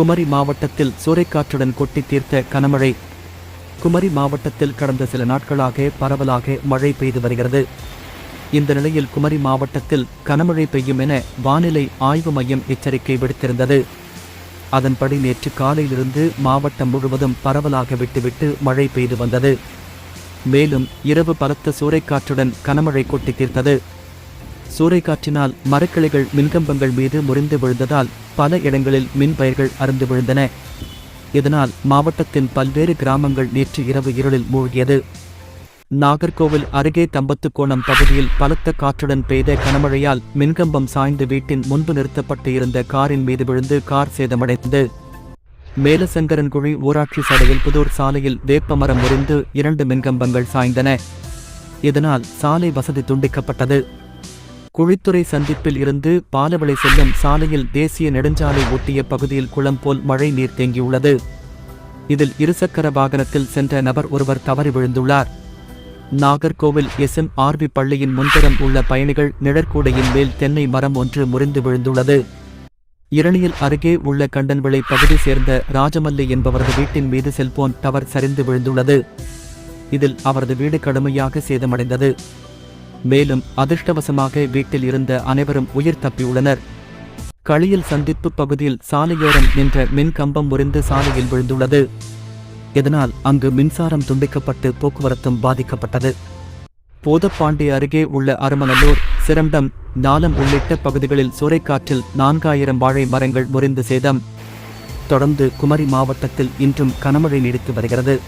குமரி மாவட்டத்தில் சூறைக்காற்றுடன் கொட்டி தீர்த்த கனமழை. குமரி மாவட்டத்தில் கடந்த சில நாட்களாக பரவலாக மழை பெய்து வருகிறது. இந்த நிலையில் குமரி மாவட்டத்தில் கனமழை பெய்யும் என வானிலை ஆய்வு மையம் எச்சரிக்கை விடுத்திருந்தது. அதன்படி நேற்று காலையிலிருந்து மாவட்டம் முழுவதும் பரவலாக விட்டுவிட்டு மழை பெய்து வந்தது. மேலும் இரவு பலத்த சூறைக்காற்றுடன் கனமழை கொட்டி தீர்த்தது. சூறைக்காற்றினால் மரக்கிளைகள் மின்கம்பங்கள் மீது முறிந்து விழுந்ததால் பல இடங்களில் மின் பயிர்கள் அறுந்து விழுந்தன. இதனால் மாவட்டத்தின் பல்வேறு கிராமங்கள் நேற்று இரவு இருளில் மூழ்கியது. நாகர்கோவில் அருகே தம்பத்துக்கோணம் பகுதியில் பலத்த காற்றுடன் பெய்த கனமழையால் மின்கம்பம் சாய்ந்து வீட்டின் முன்பு நிறுத்தப்பட்டு இருந்த காரின் மீது விழுந்து கார் சேதமடைந்தது. மேலசங்கரன்குழி ஊராட்சி சாலையில் புதூர் சாலையில் வேப்பமரம் முறிந்து இரண்டு மின்கம்பங்கள் சாய்ந்தன. இதனால் சாலை வசதி துண்டிக்கப்பட்டது. குழித்துறை சந்திப்பில் இருந்து பாலவளை செல்லும் சாலையில் தேசிய நெடுஞ்சாலை ஒட்டிய பகுதியில் குளம் போல் மழை நீர் தேங்கியுள்ளது. இதில் இருசக்கர வாகனத்தில் சென்ற நபர் ஒருவர் தவறி விழுந்துள்ளார். Nagercoil S. M. R V பள்ளியின் முன்புறம் உள்ள பயணிகள் நிழற்கூடையின் மேல் தென்னை மரம் ஒன்று முறிந்து விழுந்துள்ளது. இரணியல் அருகே உள்ள கண்டன்விளை பகுதி சேர்ந்த ராஜமல்லி என்பவரது வீட்டின் மீது செல்போன் டவர் சரிந்து விழுந்துள்ளது. இதில் அவரது வீடு கடுமையாக சேதமடைந்தது. மேலும் அதிர்ஷ்டவசமாக வீட்டில் இருந்த அனைவரும் உயிர் தப்பியுள்ளனர். களியல் சந்திப்பு பகுதியில் சாலையோரம் நின்ற மின் கம்பம் முறிந்து சாலையில் விழுந்துள்ளது. இதனால் அங்கு மின்சாரம் துண்டிக்கப்பட்டு போக்குவரத்தும் பாதிக்கப்பட்டது. போதப்பாண்டி அருகே உள்ள அருமநல்லூர் சிரண்டம் நாலம் உள்ளிட்ட பகுதிகளில் சூறைக்காற்றில் நான்காயிரம் வாழை மரங்கள் முறிந்து சேதம். தொடர்ந்து குமரி மாவட்டத்தில் இன்றும் கனமழை நீடித்து வருகிறது.